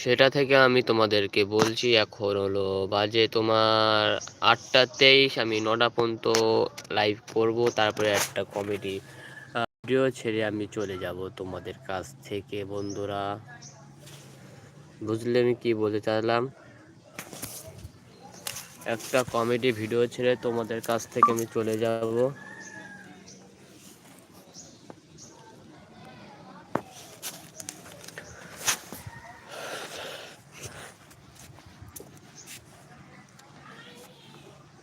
সেটা থেকে আমি তোমাদেরকে বলছি, এখন হলো বাজে তোমার আটটা তেইশ, আমি নটা পর্যন্ত লাইভ করব, তারপরে একটা কমেডি ভিডিও ছেড়ে আমি চলে যাব তোমাদের কাছ থেকে, বন্ধুরা। বুঝলে আমি কি বলতে চাইলাম? একটা কমেডি ভিডিও ছেড়ে তোমাদের কাছ থেকে আমি চলে যাব।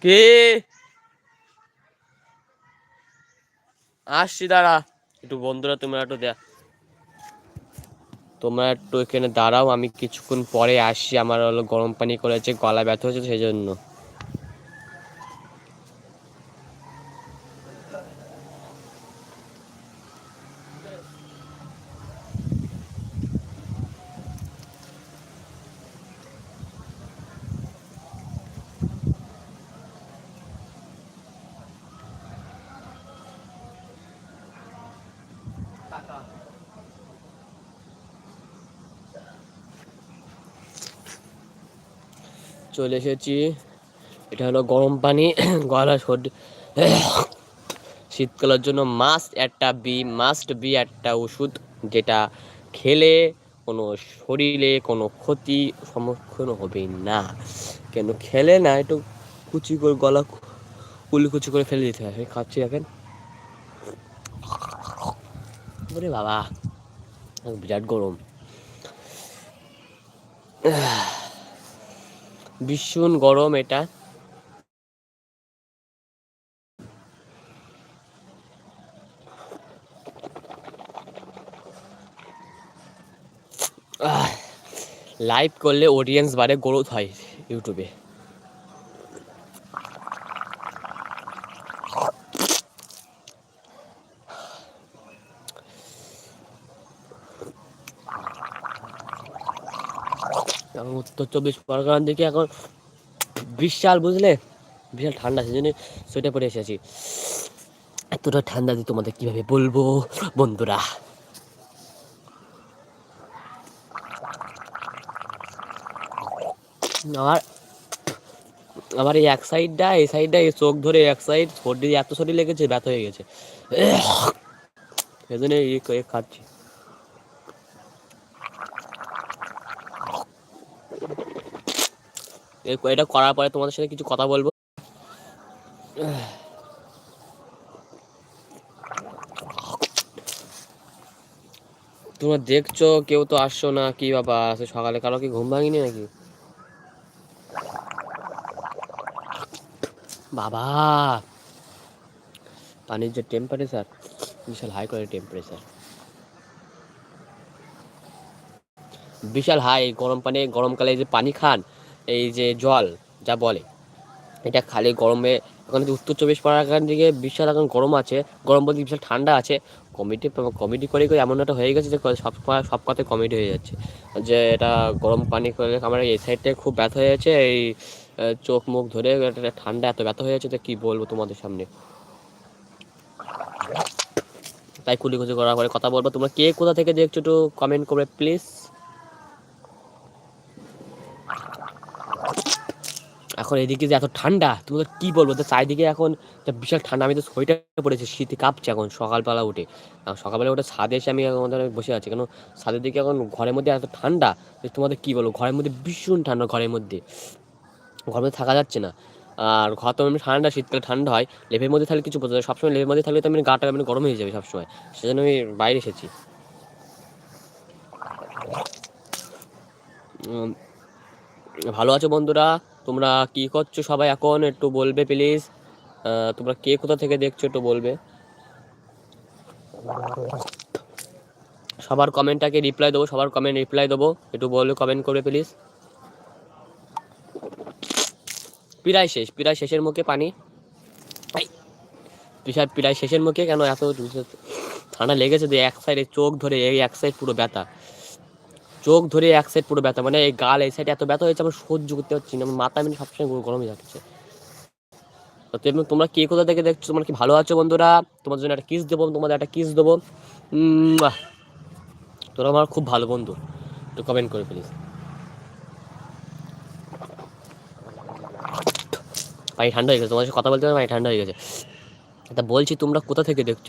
কে? আসছি, দাঁড়া। একটু বন্ধুরা, তোমরা একটু দেখ। তোমরা একটু এখানে দাঁড়াও, আমি কিছুক্ষণ পরে আসি আমার হলো গরম পানি করেছে, গলা ব্যথা হয়েছে, সেই জন্য। চলে এসেছি। এটা হলো গরম পানি, গলা সর্দি। শীতকালের জন্য মাস্ট একটা বি মাস্ট বি একটা ওষুধ যেটা খেলে কোনো শরীরে কোনো ক্ষতি সম্মুখীন হবে না। কেন খেলে না, একটু কুচি করে গলা কুচি করে ফেলে দিতে হয় খাচ্ছি ওরে বাবা, বিরাট গরম। ভীষণ গরম এটা। লাইভ করলে অডিয়েন্স বাড়ে গ্রোথ হয় ইউটিউবে এখন উত্তর চব্বিশ পরগনার দিকে এখন বিশাল, বুঝলে? বিশাল ঠান্ডা সেজন্য সোয়েটার পরে এসেছি এতটা ঠান্ডা দিয়ে তোমাদের কীভাবে বলব, বন্ধুরা? আমার আমার এই এক সাইডটা এই সাইডটা এই চোখ ধরে এক সাইড সর্দি, এত সর্দি লেগেছে, ব্যথা হয়ে গেছে। এই এ খাচ্ছি। এটা করার পরে তোমাদের সাথে কিছু কথা বলব। তোমরা দেখছ, কেউ তো আসছো না, কি বাবা সকালে কারও কি ঘুম ভাঙিনি নাকি? বাবা! পানির যে টেম্পারেচার বিশাল হাই করে টেম্পারেচার বিশাল হাই গরম পানি, গরমকালে যে পানি খান এই যে জল যা বলে, এটা খালি গরমে, এখন উত্তর চব্বিশ পরগনার দিকে বিশাল এখন গরম আছে, গরম বলতে বিশাল ঠান্ডা আছে কমিটি কমিটি করে করে এমন একটা হয়ে গেছে যে সব সব কথায় কমিটি হয়ে যাচ্ছে। যে এটা গরম পানি করে, আমার এই সাইডটায় খুব ব্যথা হয়ে যাচ্ছে এই চোখ মুখ ধরে এটা ঠান্ডা এত ব্যথা হয়ে যাচ্ছে যে কী বলব তোমাদের সামনে। তাই কুলি কুচি করার পরে কথা বলব, তোমরা কে কোথা থেকে দেখছ একটু কমেন্ট করবে প্লিজ এখন এদিকে যে এত ঠান্ডা তোমাদের কি বলব? তো চারিদিকে এখন বিশাল ঠান্ডা, আমি তো সোয়েটার পড়েছি, শীতে কাঁপছে এখন সকালবেলা উঠে। সকালবেলা উঠে ছাদে এসে আমি আমাদের বসে আছি, কেন ছাদের দিকে এখন ঘরের মধ্যে এত ঠান্ডা তোমাদের কি বলব? ঘরের মধ্যে ভীষণ ঠান্ডা, ঘরের মধ্যে। ঘরের মধ্যে থাকা যাচ্ছে না। আর ঘর তো এমনি ঠান্ডা, শীতকালে ঠান্ডা হয়, লেপের মধ্যে থাকলে কিছু বোঝা যায় সবসময় লেপের মধ্যে থাকলে তো আমি গাটা এমনি গরম হয়ে যাবে সবসময়, সেজন্য আমি বাইরে এসেছি। ভালো আছো বন্ধুরা? তোমরা কি করছ সবাই এখন? একটু বলবে প্লিজ তোমরা কে কোথা থেকে দেখছ একটু বলবে। সবার কমেন্টটাকে রিপ্লাই দেবো, সবার কমেন্ট রিপ্লাই দেবো। একটু বলবে কমেন্ট করবে প্লিজ প্রায় শেষ, প্রায় শেষের মুখে পানি। বিশাল প্রায় শেষের মুখে কেন এত ঠান্ডা লেগেছে যে এক সাইডে চোখ ধরে এই এক সাইড পুরো ব্যথা। চোখ ধরে এক সাইড পুরো ব্যথা মানে এই গাল এই সাইড এত ব্যথা হয়েছে, আমার সহ্য করতে পারছি না, আমার মাথা মিনি মানে সবসময় গরমই যাচ্ছে। তো এবং তোমরা কে কোথা থেকে দেখছ? তোমরা কি ভালো আছো বন্ধুরা? তোমার জন্য একটা কিস দেবো, তোমাদের একটা কিস দেবো। তোরা আমার খুব ভালো বন্ধু। একটু কমেন্ট করে প্লিজ পানি ঠান্ডা হয়ে গেছে, তোমার সাথে কথা বলতে পানি ঠান্ডা হয়ে গেছে। তা বলছি, তোমরা কোথা থেকে দেখছ?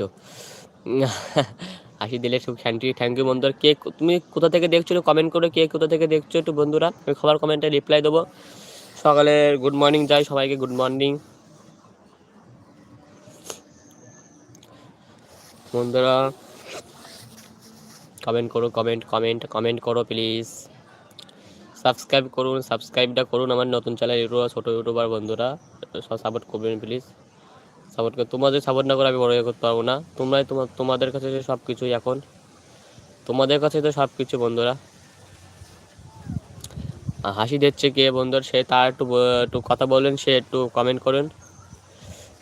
হাসি দিলে থ্যাংক ইউ থ্যাংক ইউ বন্ধুরা। কে তুমি কোথা থেকে দেখছ একটু কমেন্ট করো, কে কোথা থেকে দেখছ একটু বন্ধুরা। আমি খাবার কমেন্টে রিপ্লাই দেবো। সকালে গুড মর্নিং যাই, সবাইকে গুড মর্নিং বন্ধুরা কমেন্ট করো কমেন্ট কমেন্ট কমেন্ট করো প্লিজ সাবস্ক্রাইব করুন সাবস্ক্রাইবটা করুন আমার নতুন চ্যানেল ইউটিউবার, ছোটো ইউটিউবার বন্ধুরা। সাপোর্ট করবেন প্লিজ সাপোর্ট করে। তোমাদের সাপোর্ট না করে, আমি বড় ইয়ে করতে পারব না। তোমরাই তোমার, তোমাদের কাছে সব কিছুই এখন, তোমাদের কাছে তো সব কিছু বন্ধুরা হাসি দিচ্ছে কে বন্ধুরা, সে তার একটু একটু কথা বলেন, সে একটু কমেন্ট করুন।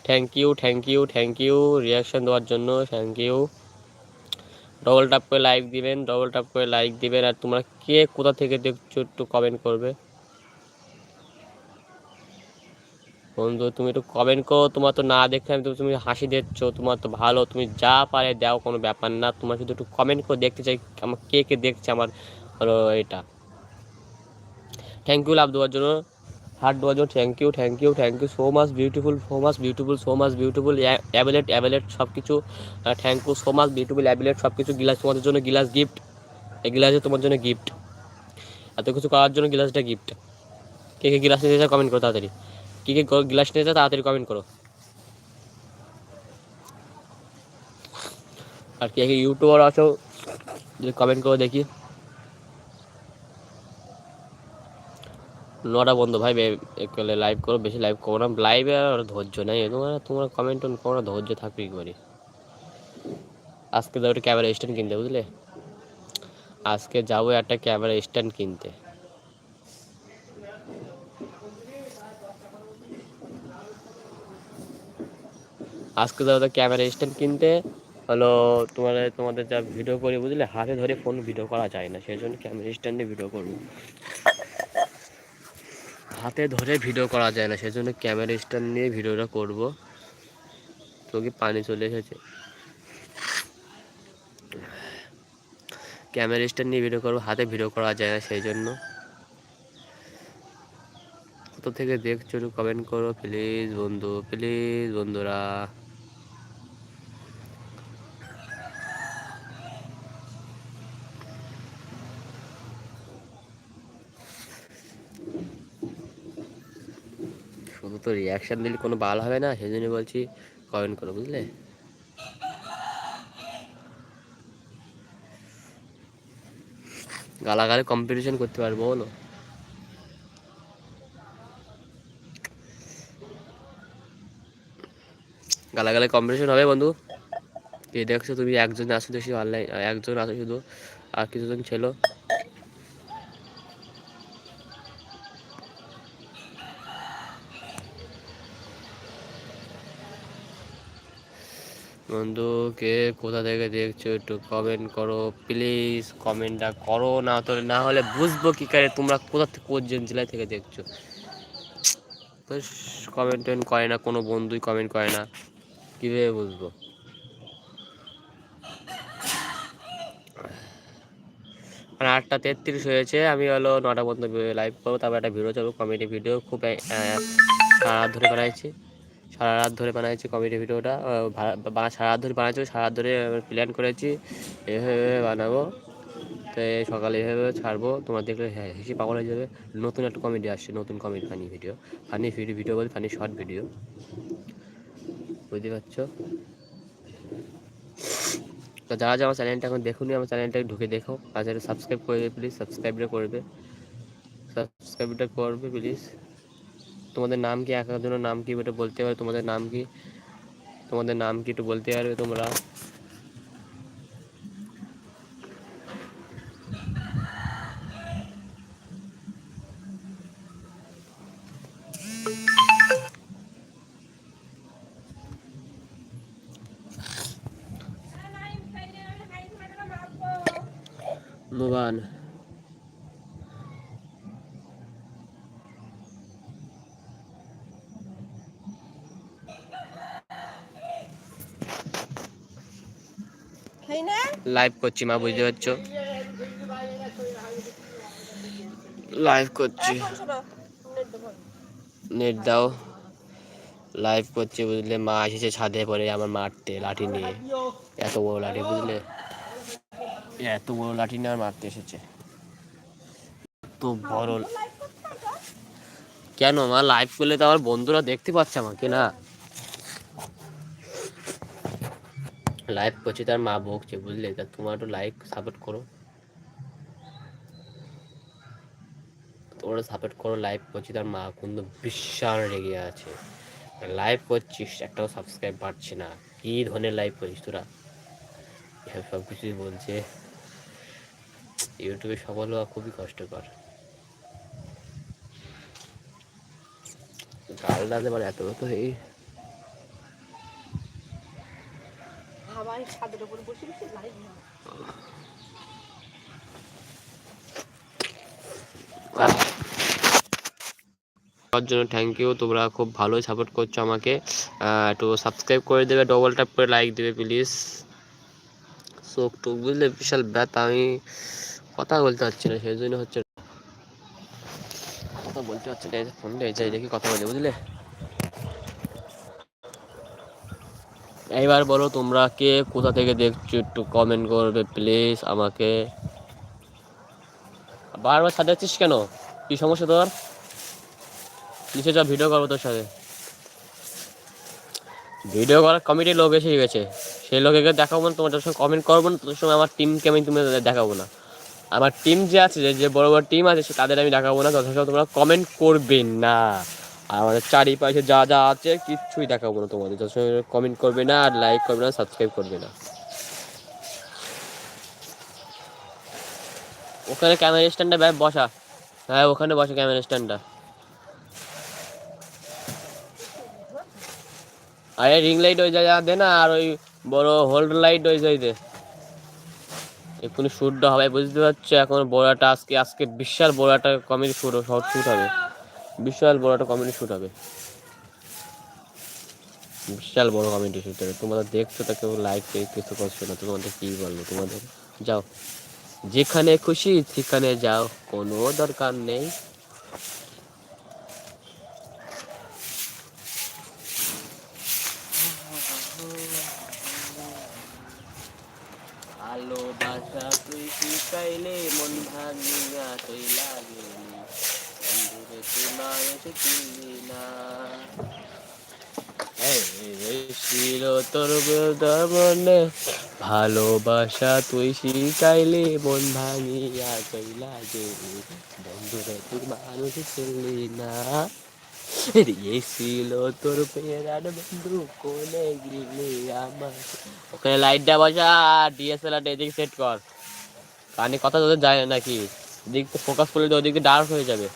Thank you thank you thank you reaction দেওয়ার জন্য থ্যাংক ইউ ডবল ট্যাপ করে লাইক দিবেন ডবল ট্যাপ করে লাইক দিবেন। আর তোমরা কে কোথা থেকে দেখছ, একটু কমেন্ট করবে। বন্ধু, তুমি একটু কমেন্ট করো। তোমার তো না দেখে আমি তুমি হাসি দিচ্ছ। তোমার তো ভালো। তুমি যা পারে দাও, কোনো ব্যাপার না। তোমার শুধু একটু কমেন্ট করে দেখতে চাই, আমার কে কে দেখছে আমার এটা। থ্যাংক ইউ লাভ দেওয়ার জন্য হার্ট দেওয়ার জন্য thank you thank you thank you so much beautiful so much beautiful so much beautiful অ্যাবেলেট অ্যাবেলেট সব কিছু thank you so much beautiful অ্যাবেলেট সব কিছু গিলাস তোমাদের জন্য গিলাস গিফট এই গিলাসে তোমার জন্য গিফট এত কিছু করার জন্য গিলাসটা গিফট কে কে গিলাস নিতে কমেন্ট করো তাড়াতাড়ি। কে কে গিলাস চায় তাড়াতাড়ি কমেন্ট করো। আর কে ইউটিউবার আছো, যদি কমেন্ট করো দেখি। নটা বন্ধ, ভাই একলে লাইভ করো, বেশি লাইভ করো না। লাইভে আর ধৈর্য নেই। তোমার তোমার কমেন্ট করো না, ধৈর্য থাকবে কি করে আজকে যাব একটা ক্যামেরা স্ট্যান্ড কিনতে, বুঝলে? আজকে যাব একটা ক্যামেরা স্ট্যান্ড কিনতে। আজকে যাব ক্যামেরা স্ট্যান্ড কিনতে, হলো তোমার, তোমাদের যা ভিডিও করি, বুঝলে? হাতে ধরে ফোন ভিডিও করা যায় না সেই জন্য ক্যামেরা স্ট্যান্ডে ভিডিও করব। হাতে ধরে ভিডিও করা যায় না সেই জন্য ক্যামেরা স্ট্যান্ড নিয়ে ভিডিওটা করব। তো কি পানি চলে এসেছে? ক্যামেরা স্ট্যান্ড নিয়ে ভিডিও করব, হাতে ভিডিও করা যায় না সেই জন্য কত থেকে দেখছ কমেন্ট করো প্লিজ বন্ধু প্লিজ বন্ধুরা। শুধু তো রিয়াকশান দিলে কোনো ভালো হবে না সেই জন্য বলছি কমেন্ট করো, বুঝলে? গালাগালে কম্পিটিশন করতে পারব, বলো। গালাগালে কম্পিটিশন হবে, বন্ধু। এই দেখছ তুমি একজন আসো দেখছি অনলাইন একজন আসো শুধু, আর কিছুজন ছিল। বন্ধু কে কোথা থেকে দেখছ একটু কমেন্ট করো প্লিজ কমেন্টটা করো, না তো না হলে বুঝব কি করে তোমরা কোথা থেকে কোন জেলা থেকে দেখছ। কমেন্ট টমেন্ট করে না, কোনো বন্ধুই কমেন্ট করে না। কীভাবে বুঝব? মানে আটটা তেত্রিশ হয়েছে, আমি হলো নটা পর্যন্ত লাইভ করব, তারপর একটা ভিডিও চলবো কমেডি ভিডিও খুব ধরে বানাইছি সারা রাত ধরে বানাইছি কমেডি ভিডিওটা। সারা রাত ধরে বানাইছি, সারা রাত ধরে প্ল্যান করেছি। এভাবে বানাবো। তো সকালে এভাবে ছাড়বো। তোমার দেখলে হ্যাঁ হেসে পাগল হয়ে যাবে। নতুন একটা কমেডি আসছে, নতুন comedy funny video funny video video বলতে ফানি শর্ট ভিডিও বুঝতে পারছ? তো যারা যারা আমার চ্যানেলটা এখন দেখুনি, আমার চ্যানেলটা ঢুকে দেখো। আর সাবস্ক্রাইব করে দেবে প্লিজ সাবস্ক্রাইবটা করবে। সাবস্ক্রাইবটা করবে প্লিজ তোমাদের নাম কি? এক একজনের নাম কি? এটা বলতে পারবে তোমাদের নাম কি? তোমাদের নাম কি একটু বলতে পারবে তোমরা? লাইভ করছি মা বুঝতে পারছ? লাইভ করছি। নেট দাও। লাইভ করছি বুঝলে? মা এসেছে ছাদে পরে আমার মারতে লাঠি নিয়ে। এত বড় লাঠি বুঝলে? এত বড় লাঠি নিয়ে আমার মারতে এসেছে। এত বড় কেন মা? লাইভ করলে তো আমার বন্ধুরা দেখতে পাচ্ছে আমাকে না? লাইভ করছে, তার মা বকছে, বুঝলে? তা তোমার একটু লাইক সাপোর্ট করো। তোমরা সাপোর্ট করো লাইভ করছি, তার মা কিন্তু বিশাল রেগে আছে। লাইভ করছিস, একটাও সাবস্ক্রাইব বাড়ছে না। কি ধরনের লাইভ করিস তোরা? এসব সব কিছুই বলছে। ইউটিউবে সফল হওয়া খুবই কষ্টকর। গাল দাঁত এবার এত তো এই ছাদের উপর বসে বসে তার জন্য থ্যাংক ইউ তোমরা খুব ভালোই সাপোর্ট করছ আমাকে। একটু সাবস্ক্রাইব করে দেবে ডবল ট্যাপ করে লাইক দেবে প্লিজ চোখ টোক বুঝলে বিশাল ব্যথা, আমি কথা বলতে পারছি না, সেই জন্য হচ্ছে। কথা বলতে পারছি না ফোন যাই দেখি কথা বলে, বুঝলে? এইবার বলো তোমরা কে কোথা থেকে দেখছ একটু কমেন্ট করবে প্লিজ আমাকে। বারবার সাজাচ্ছিস কেন? কি সমস্যা তোর? নিচে যা ভিডিও করব তোর সাথে। ভিডিও করার কমিটির লোক এসে গেছে। সেই লোকেকে দেখাবো না তোমার সঙ্গে কমেন্ট করব না তোর সঙ্গে আমার টিমকে আমি তুমি দেখাবো না। আমার টিম যে আছে, যে- যে বড় বড় টিম আছে সে তাদের আমি দেখাবো না যথেষ্ট তোমরা কমেন্ট করবে না। আর আমাদের চারিপাশে যা যা আছে, কিচ্ছুই দেখাবো না তোমাদের। যথেষ্ট কমেন্ট করবে না আর লাইক করবে না সাবস্ক্রাইব করবে না। ওখানে ক্যামেরা স্ট্যান্ডটা ব্যাগ বসা। হ্যাঁ ওখানে বসা ক্যামেরা স্ট্যান্ডটা আরে রিং লাইট ওই জায়গা দে না, আর ওই বড় হোল্ড লাইট ওই জায়গায় দে। এক্ষুনি শ্যুটটা হবে, বুঝতে পারছ? এখন বড় একটা আজকে আজকে বিশাল বড় একটা কমেডি শ্যুট শর্ট হবে। বিশাল বড় একটা কমেডি শ্যুট হবে। বিশাল বড় কমেডি শ্যুট হবে। তোমরা দেখছ তা কেউ লাইক কিছু করছ না। তোমাদের কি বলব? তোমাদের যাও। যেখানে খুশি, সেখানে যাও। কোনো দরকার নেই ভালোবাসা তুই শিখাইলে মন ভাঙিয়া তুই লাগেলি বন্ধুরে তোমার এসে চিনলি না এই, এই ছিল তোর মনে ভালোবাসা তুই শিখাইলে, মন ভাঙিয়া তুই লাগেলি বন্ধুরে তুই মানুষ চিনলি না। ছিল তোর পেরার বন্ধু কোনে গিলি আমার। ওখানে লাইটটা বসা ডিএসএলআর এদিকে সেট কর। কানে কথা তোদের যায় নাকি? এদিক ফোকাস করলে তো ওদিকে ডার্ক হয়ে যাবে।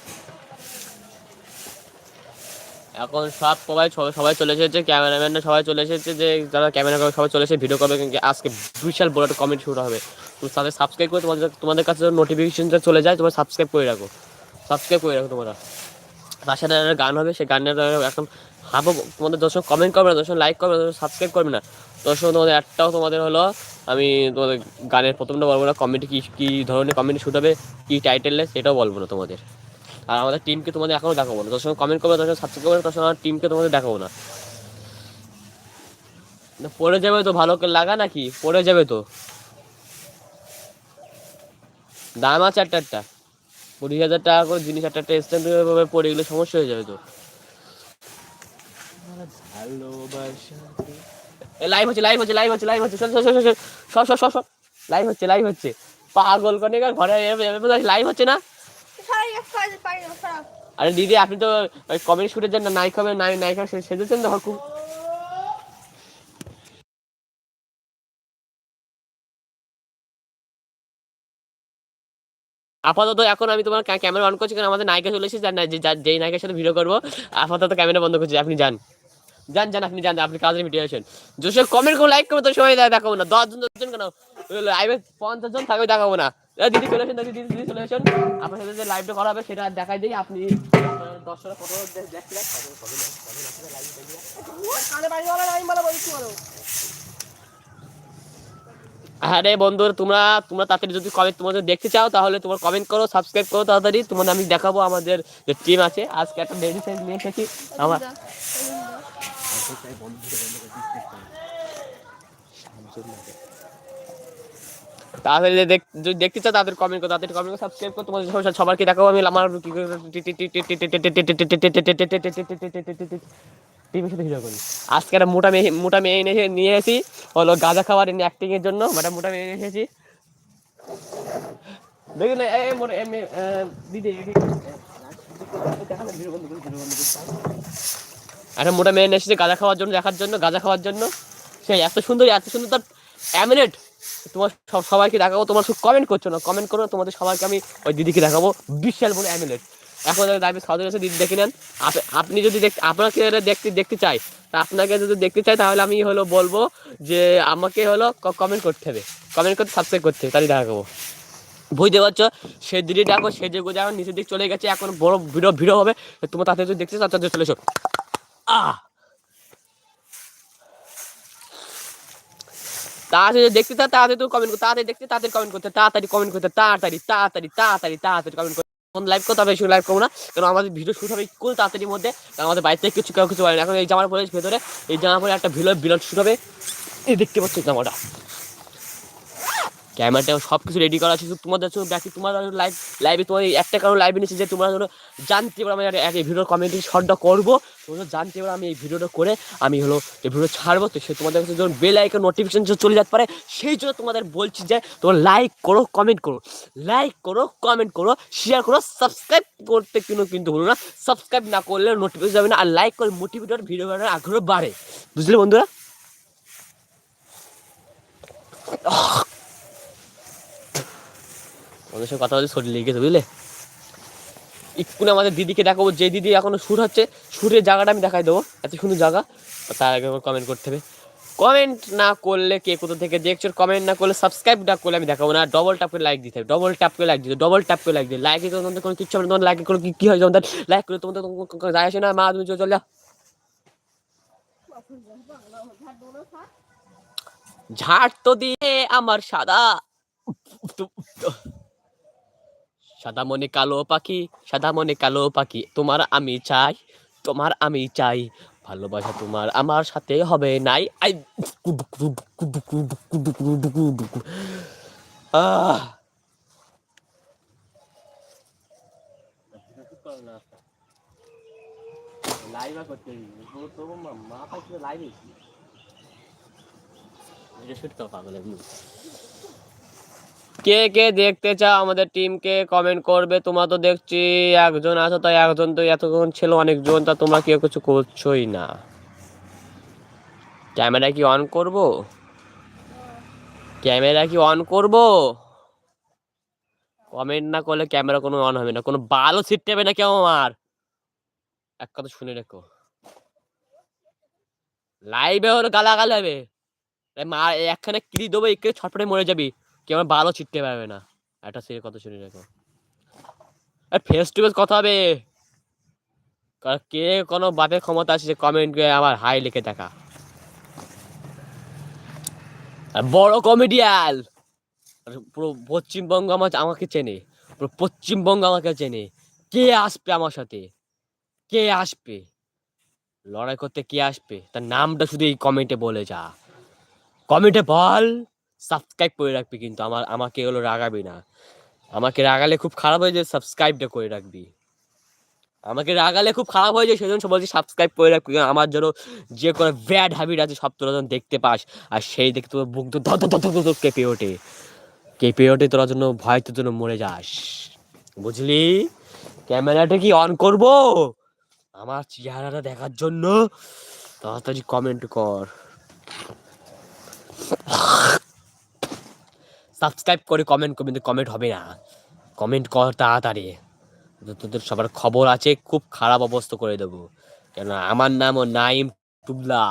এখন সব সবাই সবাই চলে এসেছে, ক্যামেরাম্যানরা সবাই চলে এসেছে যে যারা ক্যামেরা করে সবাই চলে এসে ভিডিও করবে, কিন্তু আজকে বিশাল বড় একটা কমেন্ট শুরু হবে। তো তাদের সাবস্ক্রাইব করে তোমাদের তোমাদের কাছে নোটিফিকেশনটা চলে যায়, তোমরা সাবস্ক্রাইব করে রাখো। সাবস্ক্রাইব করে রাখো তোমরা। তার একটা গান হবে, সেই গানের এখন হাবো। তোমাদের দর্শক কমেন্ট করবে না, দর্শক লাইক করবে না সাবস্ক্রাইব করবে না। দর্শক, তোমাদের একটাও তোমাদের হলো, আমি তোমাদের গানের প্রথমটা বলব না কমেন্টে কী কী ধরনের কমেন্ট শুট হবে, কী টাইটেলে সেটাও বলব না তোমাদের। আর আমাদের টিমকে তোমাদের এখনও দেখাবো না দর্শক কমেন্ট করবে দর্শক সাবস্ক্রাইব করবে দর্শক আমার টিমকে তোমাদের দেখাবো না পড়ে যাবে তো ভালো করে লাগা নাকি পড়ে যাবে তো দাম আছে একটা একটা কুড়ি হাজার টাকা করে জিনিস একটা একটা স্ট্যান্ড পড়ে গেলে সমস্যা হয়ে যাবে তো লাইভ হচ্ছে লাইভ হচ্ছে লাইভ হচ্ছে লাইভ হচ্ছে সব সব সব সব লাইভ হচ্ছে লাইভ হচ্ছে পাগল করে ঘরে লাইভ হচ্ছে না আরে দিদি, আপনি তো কমেডি শুটের জন্য নায়ক হবে নায়িকা সেজেছেন তো খুব আপাতত এখন আমি তোমার ক্যামেরা অন করছি, কারণ আমাদের নায়িকা চলে এসেছে যেই নায়িকার সাথে ভিডিও করব, আপাতত ক্যামেরা বন্ধ করছি, আপনি যান। যান যান, আপনি যান, আপনি কাজের ভিডিও আসেন। যদি কমেন্ট করে লাইক করবে তো সময় দেখাবো না। দশ জন দশ জন কেন? লাইভে পঞ্চাশ জন থাকবে, দেখাবো না। দিদি চলে আসেন দিদি দিদি চলে আসেন। আপনার সাথে যে লাইভটা করা হবে সেটা দেখাই দিই। আপনি দশটা ফটো বলো আরে বন্ধু তোমরা তোমরা তাড়াতাড়ি যদি কমেন্ট তোমাদের দেখতে চাও তাহলে তোমার কমেন্ট করো সাবস্ক্রাইব করো তাড়াতাড়ি। তোমাদের আমি দেখাবো আমাদের যে টিম আছে। আজকে একটা লেডিস নিয়ে এসেছি। আমার তাহলে দেখ যদি দেখতে চাও তাদের কমেন্ট করো তাদের কমেন্ট সাবস্ক্রাইব করো তোমাদের সবার সবারকে দেখাবো আমি আমার কি টিভির সাথে ভিডিও করি আজকে একটা মোটা মেয়ে মোটা মেয়ে এনে নিয়ে এসেছি হলো গাঁজা খাওয়ার অ্যাক্টিং এর জন্য একটা মোটা মেয়ে এনে এসেছি দেখুন দিদি একটা মোটা মেয়ে এনে এসেছে গাঁজা খাওয়ার জন্য দেখার জন্য গাঁজা খাওয়ার জন্য সে এত সুন্দর এত সুন্দর তার অ্যামিনেট তোমার সব সবাইকে দেখাবো, তোমার শুধু কমেন্ট করছ না কমেন্ট করো, তোমাদের সবাইকে আমি ওই দিদিকে দেখাবো, বিশাল বলে অ্যামিনেট এখন দাবি সাউথ আছে দিদি দেখে নেন। আপ- আপনি যদি আপনাকে দেখতে দেখতে চাই তা আপনাকে যদি দেখতে চাই তাহলে আমি হলো বলব যে আমাকে হলো কমেন্ট করতে হবে। কমেন্ট করতে সাবস্ক্রাইব করতে হবে তাহলে দেখাবো। বুঝতে পারছ? সে দিদি দেখো, সে যে গোজা এখন নিচের দিক চলে গেছে, এখন বড় ভিড় ভিড় হবে। তোমার তাতে যদি দেখতে চাও তাতে চলে এসো। আহ! তাড়াতাড়ি দেখতে তা তাড়াতাড়ি তুমি কমেন্ট তাড়াতাড়ি দেখতে, তাড়াতাড়ি কমেন্ট করতে, তাড়াতাড়ি কমেন্ট করতে, তাড়াতাড়ি তাড়াতাড়ি তাড়াতাড়ি তাড়াতাড়ি কমেন্ট করতে। এখন লাইভ করতে হবে লাইভ করব না, কারণ আমাদের ভিডিও শুট হবে কোন তাড়াতাড়ির মধ্যে। কারণ আমাদের বাড়িতে কিছু কেউ কিছু বলে না। এখন এই জামার পরে ভেতরে এই জামার পরে একটা ভিডিও বিলট শুট হবে। এই দেখতে পাচ্ছি জামাটা। ক্যামেরাটা সব কিছু রেডি করা আছে। শুধু তোমাদের শুধু বাকি তোমার লাইভ লাইভে তোমার একটা কারণ লাইভে নিচ্ছে যে তোমরা ধরো জানতে পারো আমি এক এই ভিডিওর কমেন্ট শর্টটা করব। তোমরা জানতে পারো আমি এই ভিডিওটা করে আমি হলো এই ভিডিও ছাড়বো। তো সে তোমাদের কাছে যখন বেল আইকন নোটিফিকেশন চলে যেতে পারে, সেই জন্য তোমাদের বলছি যে তোমরা লাইক করো কমেন্ট করো। লাইক করো কমেন্ট করো শেয়ার করো সাবস্ক্রাইব করতে কিন্তু কিন্তু ভুলো না। সাবস্ক্রাইব না করলে নোটিফিকেশন যাবে না। আর লাইক করে মোটিভেটর ভিডিও বানানোর আগ্রহ বাড়ে। বুঝলে বন্ধুরা? ওদের সঙ্গে কথা বলতে শরীর লেগে গেছে বুঝলে? এক্ষুনি আমাদের দিদিকে দেখাবো, যে দিদি এখনও শুট হচ্ছে, শুটের জায়গাটা আমি দেখাই দেবো এত সুন্দর জায়গা তার আগে কমেন্ট করতে হবে। কমেন্ট না করলে কে কোথা থেকে দেখছ কমেন্ট না করলে সাবস্ক্রাইব না করলে আমি দেখাবো না ডবল ট্যাপ করে লাইক দিতে হবে ডবল ট্যাপ করে লাইক দিতে ডবল ট্যাপ করে লাইক দিতে লাইকে তোমাদের কোনো কিচ্ছু হবে তোমাদের লাইকে কোনো কি- হয় তোমাদের? লাইক করে তোমাদের যায় আসে না, মা তুমি চলে যাও। ঝাড় তো দিয়ে আমার সাদা। সাদা মনে কালো পাখি সাদা মনে কালো পাখি তোমার আমি চাই তোমার আমি চাই। ভালোবাসা তোমার আমার সাথে হবে নাই। আই লাইভ করতে মাথা লাইভে কে কে দেখতে চাও আমাদের টিমকে কমেন্ট করবে। তোমরা তো দেখছি একজন আছো, তাই একজন তো এতক্ষণ ছিল অনেকজন, তা তোমরা কেউ কিছু করছোই না। ক্যামেরা কি অন করব? ক্যামেরা কি অন করব? কমেন্ট না করলে ক্যামেরা কোনো অন হবে না। কোনো বালও হবে না কেউ আমার। এক কথা শুনে রেখো। লাইভে হলো গালাগাল হবে। মা একখানে কিরি দেবো? একে ছটপটে মরে যাবি। কেউ আমার ভালো ছিটতে পারবে না। একটা সে কথা শুনে রাখো আর ফেস টু ফেস কথা হবে। কার কে কোনো বাপের ক্ষমতা আছে যে কমেন্ট আমার হাই লিখে দেখা? আর বড় কমেডিয়াল পুরো পশ্চিমবঙ্গ আমার আমাকে চেনে। পুরো পশ্চিমবঙ্গ আমাকে চেনে। কে আসবে আমার সাথে? কে আসবে? লড়াই করতে কে আসবে? তার নামটা শুধু এই কমেন্টে বলে যা। কমেন্টে বল। সাবস্ক্রাইব করে রাখবি কিন্তু, আমার, আমাকে হলো রাগাবি না। আমাকে রাগালে খুব খারাপ হয়ে যায় সাবস্ক্রাইবটা করে রাখবি। আমাকে রাগালে খুব খারাপ হয়ে যায়, সেজন্য বলছি সাবস্ক্রাইব করে রাখবি আমার জন্য যে কোনো ব্যাড হ্যাবিট আছে সব তোরা যেন দেখতে পাস, আর সেই দেখে তোর বুক তো ধর ধর কেঁপে ওঠে। কেঁপে ওঠে, তোরা জন্য ভয় তোর জন্য মরে যাস। বুঝলি? ক্যামেরাটা কি অন করব? আমার চেহারাটা দেখার জন্য? তাড়াতাড়ি কমেন্ট কর। সাবস্ক্রাইব করে কমেন্ট করবি কমেন্ট হবে না। কমেন্ট কর তাড়াতাড়ি। তোদের সবার খবর আছে, খুব খারাপ অবস্থা করে দেবো। কেন আমার নামও নাইম টুবলা।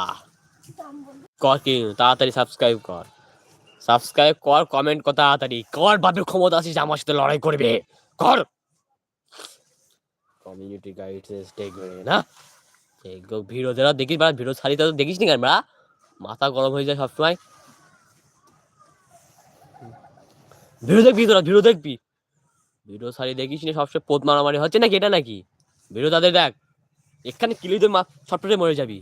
কর কি, তাড়াতাড়ি সাবস্ক্রাইব কর। সাবস্ক্রাইব কর কমেন্ট কর তাড়াতাড়ি। কর, বাপের ক্ষমতা আছিস আমার সাথে লড়াই করবে। কর। কমিউনিটি গাইড টেক না? ভিডিও যারা দেখিস বা ভিডিও ছাড়ি তো দেখিস নি আমরা মাথা গরম হয়ে যায় সবসময়। ভিডিও দেখবি তোরা, ভিডিও দেখবি। ভিডিও সারি দেখিস না, সবসময় পোত মারামারি হচ্ছে নাকি এটা নাকি? ভিডিও তাদের দেখ, এখানে কিলি তো মা, ছটপটে মরে যাবি।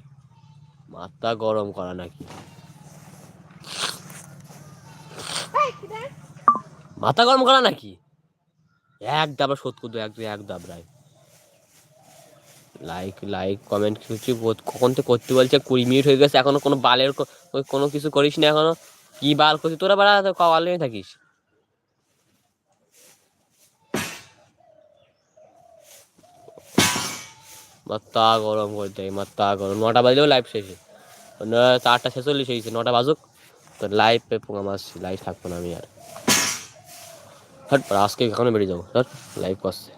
মাথা গরম করা নাকি? মাথা গরম করা নাকি? এক দাবরা শোধ করতো এক দুই এক দাবরায় লাইক লাইক কমেন্ট কিছু কখন থেকে করতে বলছে, কুড়ি মিনিট হয়ে গেছে, এখনও কোনো বালের কোনো কিছু করিস না এখনও? কি বাল করছিস? তোরা বাড়া কলে থাকিস। মাথা গরম করে দেয় মাথা গরম। নটা বাজলেও লাইভ শেষে চারটা ছেচল্লিশ হয়েছে, নটা বাজুক। তো লাইভ পে পোঙা মারছি লাইভ থাকব না আমি আর। হট আজকে এখানে বেরিয়ে যাব। হট লাইভ করছে।